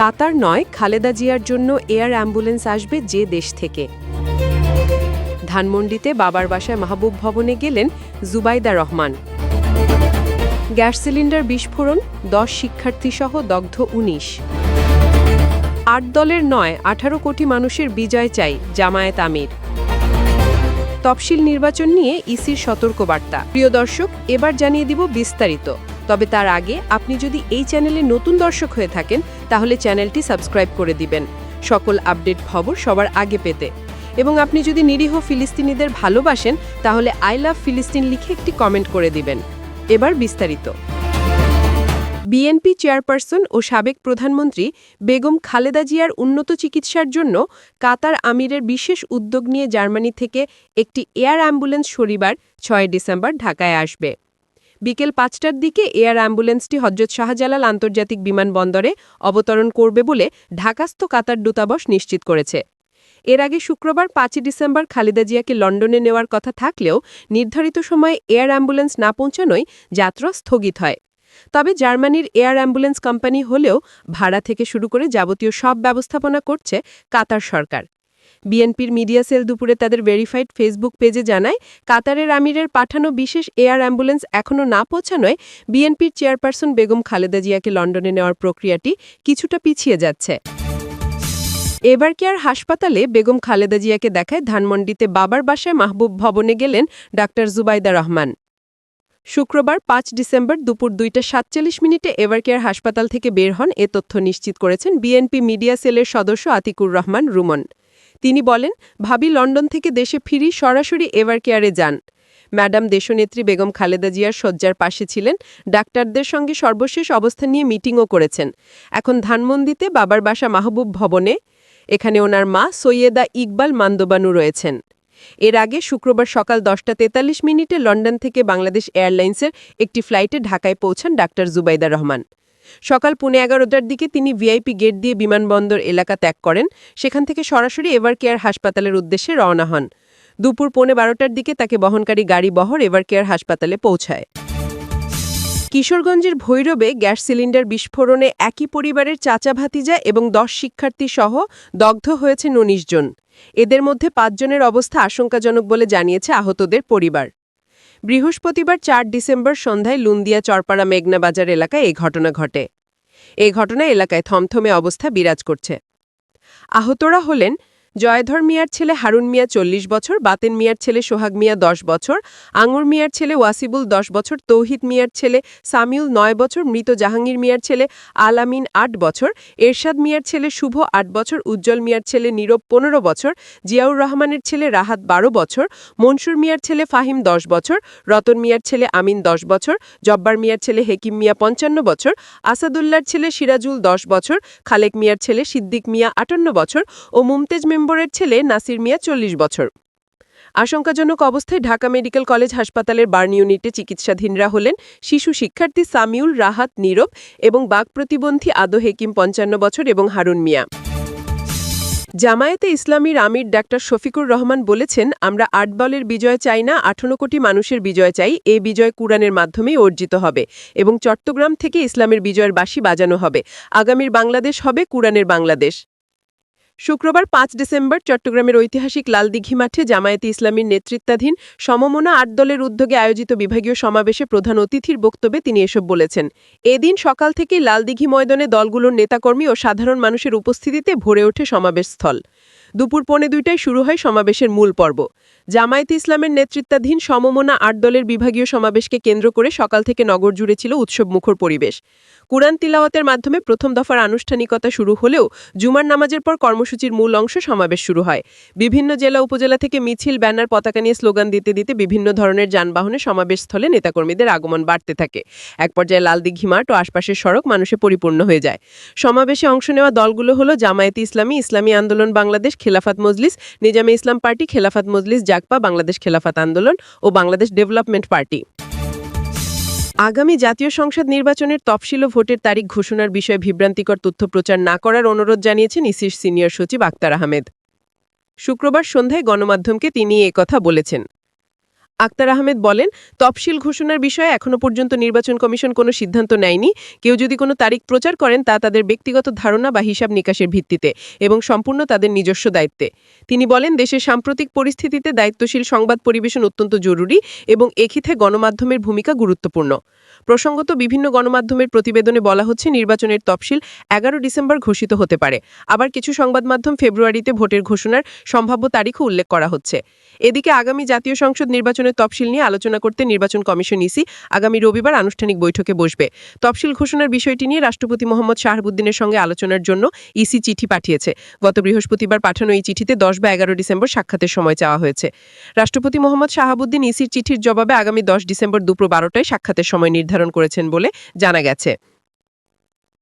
কাতার নয়, খালেদা জিয়ার জন্য এয়ার অ্যাম্বুলেন্স আসবে যে দেশ থেকে। ধানমন্ডিতে বাবার বাসায় মাহবুব ভবনে গেলেন জুবাইদা রহমান। গ্যাস সিলিন্ডার বিস্ফোরণ, দশ শিক্ষার্থীসহ দগ্ধ উনিশ। আট দলের নয়, আঠারো কোটি মানুষের বিজয় চাই, জামায়াত আমির। তফসিল নির্বাচন নিয়ে ইসির সতর্কবার্তা। প্রিয় দর্শক, এবার জানিয়ে দিব বিস্তারিত। তবে তার আগে আপনি যদি এই চ্যানেলে নতুন দর্শক হয়ে থাকেন, তাহলে চ্যানেলটি সাবস্ক্রাইব করে দিবেন। সকল আপডেট খবর সবার আগে পেতে। এবং আপনি যদি নিরীহ ফিলিস্তিনিদের ভালোবাসেন, তাহলে আই লাভ ফিলিস্তিন লিখে একটি কমেন্ট করে দিবেন। এবার বিস্তারিত। বিএনপি চেয়ারপারসন ও সাবেক প্রধানমন্ত্রী বেগম খালেদা জিয়ার উন্নত চিকিৎসার জন্য কাতার আমিরের বিশেষ উদ্যোগ নিয়ে জার্মানি থেকে একটি এয়ার অ্যাম্বুলেন্স শনিবার, ছয় ডিসেম্বর ঢাকায় আসবে। বিকেল পাঁচটার দিকে এয়ার অ্যাম্বুলেন্সটি হজরত শাহজালাল আন্তর্জাতিক বিমানবন্দরে অবতরণ করবে বলে ঢাকাস্থ কাতার দূতাবাস নিশ্চিত করেছে। এর আগে শুক্রবার পাঁচই ডিসেম্বর খালেদা জিয়াকে লন্ডনে নেওয়ার কথা থাকলেও নির্ধারিত সময়ে এয়ার অ্যাম্বুলেন্স না পৌঁছানোয় যাত্রা স্থগিত হয়। তবে জার্মানির এয়ার অ্যাম্বুলেন্স কোম্পানি হলেও ভাড়া থেকে শুরু করে যাবতীয় সব ব্যবস্থাপনা করছে কাতার সরকার। বিএনপির মিডিয়া সেল দুপুরে তাদের ভেরিফাইড ফেসবুক পেজে জানায়, কাতারের আমিরের পাঠানো বিশেষ এয়ার অ্যাম্বুলেন্স এখনও না পৌঁছানোয় বিএনপির চেয়ারপারসন বেগম খালেদা জিয়াকে লন্ডনে নেওয়ার প্রক্রিয়াটি কিছুটা পিছিয়ে যাচ্ছে। এবার কেয়ার হাসপাতালে বেগম খালেদা জিয়াকে দেখায় ধানমন্ডিতে বাবার বাসায় মাহবুব ভবনে গেলেন ডাক্তার জুবাইদা রহমান। শুক্রবার পাঁচ ডিসেম্বর দুপুর দুইটা সাতচল্লিশ মিনিটে এভারকেয়ার হাসপাতাল থেকে বের হন এ তথ্য নিশ্চিত করেছেন বিএনপি মিডিয়া সেলের সদস্য আতিকুর রহমান রুমন। তিনি বলেন, ভাবি লন্ডন থেকে দেশে ফিরি সরাসরি এভারকেয়ারে যান। ম্যাডাম দেশনেত্রী বেগম খালেদা জিয়ার শয্যার পাশে ছিলেন, ডাক্তারদের সঙ্গে সর্বশেষ অবস্থা নিয়ে মিটিংও করেছেন। এখন ধানমন্দিতে বাবার বাসা মাহবুব ভবনে, এখানে ওনার মা সৈয়দা ইকবাল মান্দবানু রয়েছেন। এর আগে শুক্রবার সকাল দশটা তেতাল্লিশ মিনিটে লন্ডন থেকে বাংলাদেশ এয়ারলাইন্সের একটি ফ্লাইটে ঢাকায় পৌঁছান ডাক্তার জুবাইদা রহমান। সকাল পুনে এগারোটার দিকে তিনি ভিআইপি গেট দিয়ে বিমানবন্দর এলাকা ত্যাগ করেন। সেখান থেকে সরাসরি এভার কেয়ার হাসপাতালের উদ্দেশ্যে রওনা হন। দুপুর পৌনে বারোটার দিকে তাকে বহনকারী গাড়ি বহর এভার কেয়ার হাসপাতালে পৌঁছায়। কিশোরগঞ্জের ভৈরবে গ্যাস সিলিন্ডার বিস্ফোরণে একই পরিবারের চাচা ভাতিজা এবং দশ শিক্ষার্থী সহ দগ্ধ হয়েছে উনিশ জন। এদের মধ্যে পাঁচজনের অবস্থা আশঙ্কাজনক বলে জানিয়েছে আহতদের পরিবার। বৃহস্পতিবার চার ডিসেম্বর সন্ধ্যায় লুন্দিয়া চরপাড়া মেঘনা বাজার এলাকায় এ ঘটনা ঘটে। এ ঘটনা এলাকায় থমথমে অবস্থা বিরাজ করছে। আহতরা হলেন জয়ধর মিয়ার ছেলে হারুন মিয়া চল্লিশ বছর বাতেন মিয়ার ছেলে সোহাগ মিয়া দশ বছর আঙুর মিয়ার ছেলে ওয়াসিবুল দশ বছর তৌহিদ মিয়ার ছেলে সামিউল নয় বছর মৃত জাহাঙ্গীর মিয়ার ছেলে আলামিন আট বছর এরশাদ মিয়ার ছেলে শুভ আট বছর উজ্জ্বল মিয়ার ছেলে নীরব পনেরো বছর জিয়াউর রহমানের ছেলে রাহাত বারো বছর মনসুর মিয়ার ছেলে ফাহিম দশ বছর রতন মিয়ার ছেলে আমিন দশ বছর জব্বার মিয়ার ছেলে হেকিম মিয়া পঞ্চান্ন বছর আসাদুল্লার ছেলে সিরাজুল দশ বছর খালেক মিয়ার ছেলে সিদ্দিক মিয়া আটান্ন বছর ও মুমতেজ মেম্বরের ছেলে নাসির মিয়া চল্লিশ বছর। আশঙ্কাজনক অবস্থায় ঢাকা মেডিকেল কলেজ হাসপাতালের বার্ন ইউনিটে চিকিৎসাধীনরা হলেন শিশু শিক্ষার্থী সামিউল রাহাত নীরব এবং বাক প্রতিবন্ধী আদো হেকিম পঞ্চান্ন বছর এবং হারুন মিয়া। জামায়াতে ইসলামীর আমির ডাক্তার শফিকুর রহমান বলেছেন, আমরা আট বলের বিজয় চাই না, আঠারো কোটি মানুষের বিজয় চাই। এ বিজয় কুরআনের মাধ্যমেই অর্জিত হবে এবং চট্টগ্রাম থেকে ইসলামের বিজয়ের বাঁশি বাজানো হবে। আগামীর বাংলাদেশ হবে কুরআনের বাংলাদেশ। শুক্রবার পাঁচ ডিসেম্বর চট্টগ্রামের ঐতিহাসিক লালদিঘি মাঠে জামায়াতে ইসলামীর নেতৃত্বাধীন সমমনা আট দলের উদ্যোগে আয়োজিত বিভাগীয় সমাবেশে প্রধান অতিথির বক্তব্যে তিনি এসব বলেছেন। এদিন সকাল থেকেই লালদিঘি ময়দানে দলগুলোর নেতাকর্মী ও সাধারণ মানুষের উপস্থিতিতে ভরে ওঠে সমাবেশস্থল দুপুর পৌনে দুইটায় শুরু হয় সমাবেশের মূল পর্ব। জামায়াতে ইসলামের নেতৃত্বাধীন সমমনা আট দলের বিভাগীয় সমাবেশকে কেন্দ্র করে সকাল থেকে নগর জুড়ে ছিল উৎসবমুখর পরিবেশ। কুরআন তিলাওয়াতের মাধ্যমে প্রথম দফার আনুষ্ঠানিকতা শুরু হলেও জুমার নামাজের পর কর্মসূচির মূল অংশ সমাবেশ শুরু হয়। বিভিন্ন জেলা উপজেলা থেকে মিছিল, ব্যানার, পতাকা নিয়ে স্লোগান দিতে দিতে বিভিন্ন ধরনের যানবাহনে সমাবেশস্থলে নেতাকর্মীদের আগমন বাড়তে থাকে। এক পর্যায়ে লালদিঘি মাঠ ও আশপাশের সড়ক মানুষে পরিপূর্ণ হয়ে যায়। সমাবেশে অংশ নেওয়া দলগুলো হলো জামায়াতে ইসলামী ইসলামী আন্দোলন বাংলাদেশ খেলাফাত মজলিস, নিজামে ইসলাম পার্টি, খেলাফাত মজলিস জাকপা বাংলাদেশ খেলাফাত আন্দোলন ও বাংলাদেশ ডেভেলপমেন্ট পার্টি। আগামী জাতীয় সংসদ নির্বাচনের তফসিল ও ভোটের তারিখ ঘোষণার বিষয়ে বিভ্রান্তিকর তথ্য প্রচার না করার অনুরোধ জানিয়েছেন ইসির সিনিয়র সচিব আক্তার আহমেদ। শুক্রবার সন্ধ্যায় গণমাধ্যমকে তিনি কথা বলেছেন। আক্তার আহমেদ বলেন, তফসিল ঘোষণার বিষয়ে এখনও পর্যন্ত নির্বাচন কমিশন কোনো সিদ্ধান্ত নেয়নি। কেউ যদি কোনো তারিখ প্রচার করেন, তা তাদের ব্যক্তিগত ধারণা বা হিসাব নিকাশের ভিত্তিতে এবং সম্পূর্ণ তাদের নিজস্ব দায়িত্বে। তিনি বলেন, দেশের সাম্প্রতিক পরিস্থিতিতে দায়িত্বশীল সংবাদ পরিবেশন অত্যন্ত জরুরি এবং এক্ষেত্রে গণমাধ্যমের ভূমিকা গুরুত্বপূর্ণ। প্রসঙ্গত, বিভিন্ন গণমাধ্যমের প্রতিবেদনে বলা হচ্ছে, নির্বাচনের তফসিল এগারো ডিসেম্বর ঘোষিত হতে পারে। আবার কিছু সংবাদ মাধ্যম ফেব্রুয়ারিতে ভোটের ঘোষণার সম্ভাব্য তারিখও উল্লেখ করা হচ্ছে। এদিকে আগামী জাতীয় সংসদ নির্বাচনের তফসিল নিয়ে আলোচনা করতে নির্বাচন কমিশন ইসি আগামী রবিবার আনুষ্ঠানিক বৈঠকে বসবে। তফসিল ঘোষণার বিষয়টি নিয়ে রাষ্ট্রপতি মোহাম্মদ শাহাবুদ্দিনের সঙ্গে আলোচনার জন্য ইসি চিঠি পাঠিয়েছে। গত বৃহস্পতিবার পাঠানো এই চিঠিতে দশ বা এগারো ডিসেম্বর সাক্ষাতের সময় চাওয়া হয়েছে। রাষ্ট্রপতি মোহাম্মদ শাহাবুদ্দিন ইসির চিঠির জবাবে আগামী দশ ডিসেম্বর দুপুর বারোটায় সাক্ষাতের সময় নির্ধারণ করেছেন বলে জানা গেছে।